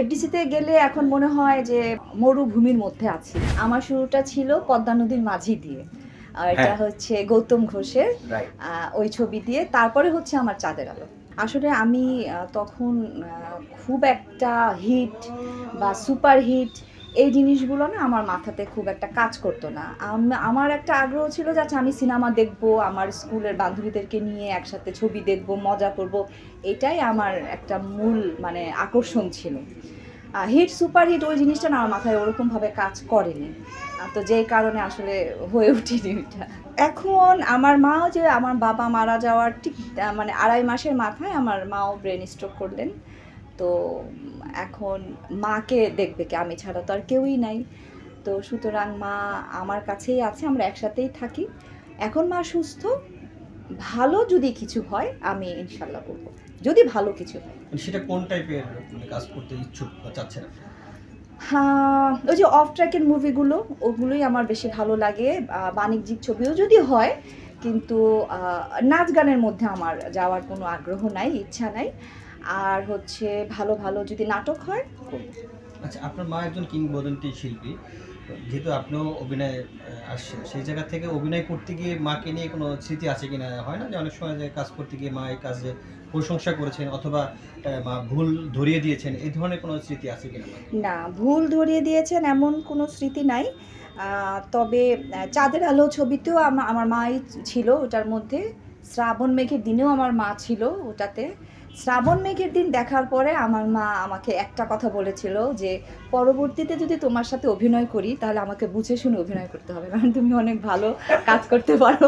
এফডিসিতে গেলে এখন মনে হয় যে মরুভূমির মধ্যে আছি। আমার শুরুটা ছিল পদ্মা নদীর মাঝি দিয়ে। আর এটা হ্যাঁ। হচ্ছে গৌতম ঘোষের ওই ছবি দিয়ে। তারপরে হচ্ছে আমার চাঁদের আলো। আসলে আমি তখন খুব একটা হিট বা সুপার হিট এই জিনিসগুলো না আমার মাথাতে খুব একটা কাজ করতো না। আমার একটা আগ্রহ ছিল যে আচ্ছা আমি সিনেমা দেখব, আমার স্কুলের বান্ধবীদেরকে নিয়ে একসাথে ছবি দেখব, মজা করব। এটাই আমার একটা মূল মানে আকর্ষণ ছিল। হিট সুপার হিট ওই জিনিসটা না আমার মাথায় ওরকমভাবে কাজ করেনি। তো যেই কারণে আসলে হয়ে ওঠেনি ওইটা। এখন আমার মাও যে, আমার বাবা মারা যাওয়ার ঠিক মানে আড়াই মাসের মাথায় আমার মাও ব্রেন স্ট্রোক করলেন। তো এখন মাকে দেখবে কি? আমি ছাড়া তো আর কেউই নাই। তো সুতরাং মা আমার কাছেই আছে আমরা একসাথেই থাকি। এখন মা সুস্থ ভালো যদি কিছু হয় আমি ইনশাল্লাহ করব। যদি ভালো কিছু হয়। মানে সেটা কোন টাইপের মানে কাজ করতে ইচ্ছুক বা চাচ্ছেন হ্যাঁ ওই যে অফ ট্র্যাকের মুভিগুলো ওগুলোই আমার বেশি ভালো লাগে। বাণিজ্যিক ছবিও যদি হয় কিন্তু নাচ গানের মধ্যে আমার যাওয়ার কোনো আগ্রহ নাই ইচ্ছা নাই। আর হচ্ছে ভালো ভালো যদি নাটক হয়। করব। আচ্ছা আপনার মা একজন কিংবদন্তি শিল্পী যেহেতু আপনিও অভিনয় আসছেন সেই জায়গা থেকে অভিনয় করতে গিয়ে মাকে নিয়ে কোনো স্মৃতি আছে কিনা? হয় না যে অনেক সময় যে কাজ করতে গিয়ে মা এই কাজে প্রশংসা করেছেন অথবা মা ভুল ধরিয়ে দিয়েছেন এই ধরনের কোনো স্মৃতি আছে কিনা না ভুল ধরিয়ে দিয়েছেন এমন কোনো স্মৃতি নাই। তবে চাঁদের আলো ছবিতেও আমা- আমার মাই ছিল ওটার মধ্যে। শ্রাবণ মেঘের দিনেও আমার মা ছিল ওটাতে। শ্রাবণ মেঘের দিন দেখার পরে আমার মা আমাকে একটা কথা বলেছিল যে, পরবর্তীতে যদি তোমার সাথে অভিনয় করি, তাহলে আমাকে বুঝে শুনে অভিনয় করতে হবে, কারণ তুমি অনেক ভালো কাজ করতে পারো।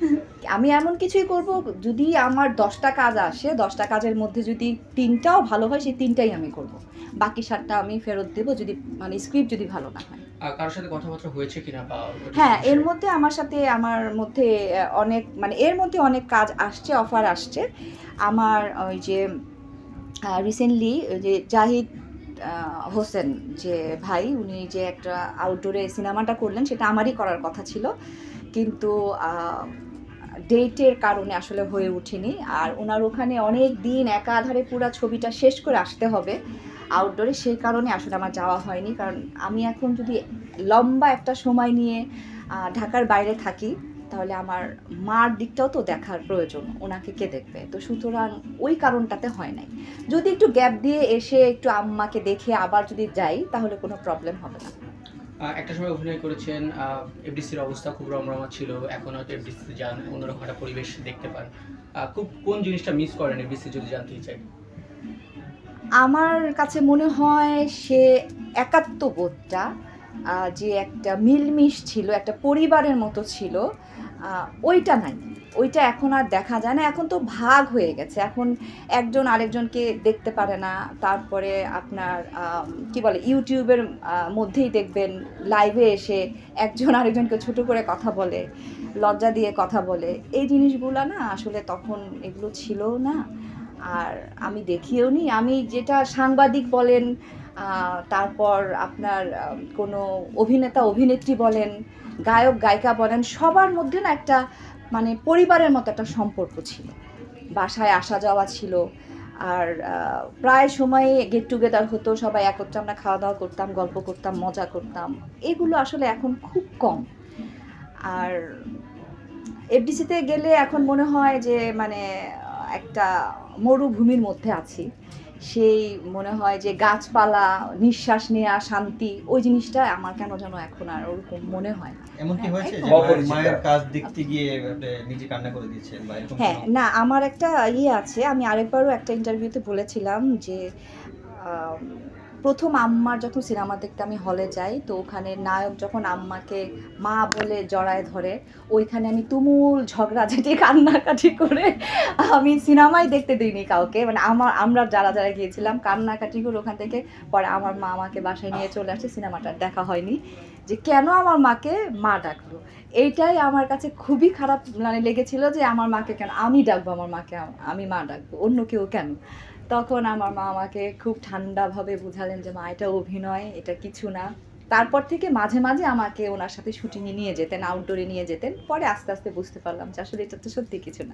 আমি এমন কিছুই করব যদি আমার দশটা কাজ আসে দশটা কাজের মধ্যে যদি তিনটাও ভালো হয় সেই তিনটাই আমি করব। বাকি সাতটা আমি ফেরত দেবো যদি মানে স্ক্রিপ্ট যদি ভালো না হয়। কারোর সাথে কথাবার্তা হয়েছে কিনা বা হ্যাঁ এর মধ্যে আমার সাথে আমার মধ্যে অনেক মানে এর মধ্যে অনেক কাজ আসছে অফার আসছে। আমার ওই যে রিসেন্টলি যে জাহিদ হোসেন যে ভাই উনি যে একটা আউটডোরে সিনেমাটা করলেন সেটা আমারই করার কথা ছিল। কিন্তু ডেটের কারণে আসলে হয়ে ওঠেনি। আর ওনার ওখানে অনেক দিন একাধারে পুরো ছবিটা শেষ করে আসতে হবে। আউটডোরে সেই কারণে আসলে আমার যাওয়া হয়নি। কারণ আমি এখন যদি লম্বা একটা সময় নিয়ে ঢাকার বাইরে থাকি, তাহলে আমার মার দিকটাও তো দেখার প্রয়োজন। ওনাকে কে দেখবে? তো সুতরাং ওই কারণটাতে হয় নাই। যদি একটু গ্যাপ দিয়ে এসে একটু আম্মাকে দেখে আবার যদি যাই, তাহলে কোনো প্রবলেম হবে না। একটা সময় অভিনয় করেছেন এফডিসির অবস্থা খুব রমরমা ছিল, এখন হয়তো এফডিসিতে যান, অন্যরকম একটা পরিবেশ দেখতে পান। খুব, কোন জিনিসটা মিস করেন এফডিসি যদি জানতে চাই? আমার কাছে মনে হয় সে একাত্মবোধটা যে একটা মিলমিশ ছিল, একটা পরিবারের মতো ছিল ওইটা নাই। ওইটা এখন আর দেখা যায় না। এখন তো ভাগ হয়ে গেছে। এখন একজন আরেকজনকে দেখতে পারে না। তারপরে আপনার কি বলে, ইউটিউবের মধ্যেই দেখবেন লাইভে এসে একজন আরেকজনকে ছোট করে কথা বলে, লজ্জা দিয়ে কথা বলে। এই জিনিসগুলো না আসলে তখন এগুলো ছিল না। আর আমি দেখিও নি। আমি যেটা সাংবাদিক বলেন তারপর আপনার কোনো অভিনেতা, অভিনেত্রী বলেন, গায়ক, গায়িকা বলেন, সবার মধ্যে না একটা মানে পরিবারের মতো একটা সম্পর্ক ছিল। বাসায় আসা যাওয়া ছিল আর প্রায় সময় গেট টুগেদার হতো, সবাই একত্রে আমরা খাওয়া দাওয়া করতাম, গল্প করতাম, মজা করতাম। এগুলো আসলে এখন খুব কম। আর এফডিসিতে গেলে এখন মনে হয় যে মানে একটা মরুভূমির মধ্যে আছি। সেই মনে হয় যে গাছপালা নিঃশ্বাস নেওয়া শান্তি ওই জিনিসটা আমার কেন যেন এখন আর ওরকম মনে হয় না। এমন কি হ্যাঁ, হয়েছে মায়ের- কাজ দেখতে গিয়ে নিজে কান্না করে দিচ্ছেন হ্যাঁ না আমার একটা ইয়ে আছে আমি আরেকবারও একটা ইন্টারভিউতে বলেছিলাম যে প্রথম আম্মার যখন সিনেমা দেখতে আমি হলে যাই, তো ওখানে নায়ক যখন আম্মাকে মা বলে জড়ায় ধরে, ওইখানে আমি তুমুল ঝগড়া ঝগড়াঝাটি কান্নাকাটি করে আমি সিনেমাই দেখতে দিইনি কাউকে। মানে আমার, আমরা যারা যারা গিয়েছিলাম, কান্নাকাটি করে ওখান থেকে পরে আমার মা আমাকে বাসায় নিয়ে চলে আসে, সিনেমাটা দেখা হয়নি। যে কেন আমার মাকে মা ডাকলো? এইটাই আমার কাছে খুবই খারাপ মানে লেগেছিল যে আমার মাকে কেন, আমি ডাকবো আমার মাকে, আমি মা ডাকবো, অন্য কেউ কেন? তখন আমার মা আমাকে খুব ঠান্ডাভাবে বুঝালেন যে, মা, এটা অভিনয়, এটা কিছু না। তারপর থেকে মাঝে মাঝে আমাকে ওনার সাথে শুটিংয়ে নিয়ে যেতেন আউটডোরে নিয়ে যেতেন। পরে আস্তে আস্তে বুঝতে পারলাম যে, আসলে এটা তো সত্যি কিছু না।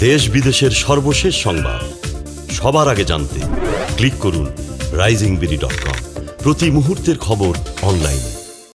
দেশ বিদেশের সর্বশেষ সংবাদ। সবার আগে জানতে ক্লিক করুন রাইজিংবিডি ডট কম। প্রতি মুহূর্তের খবর অনলাইনে।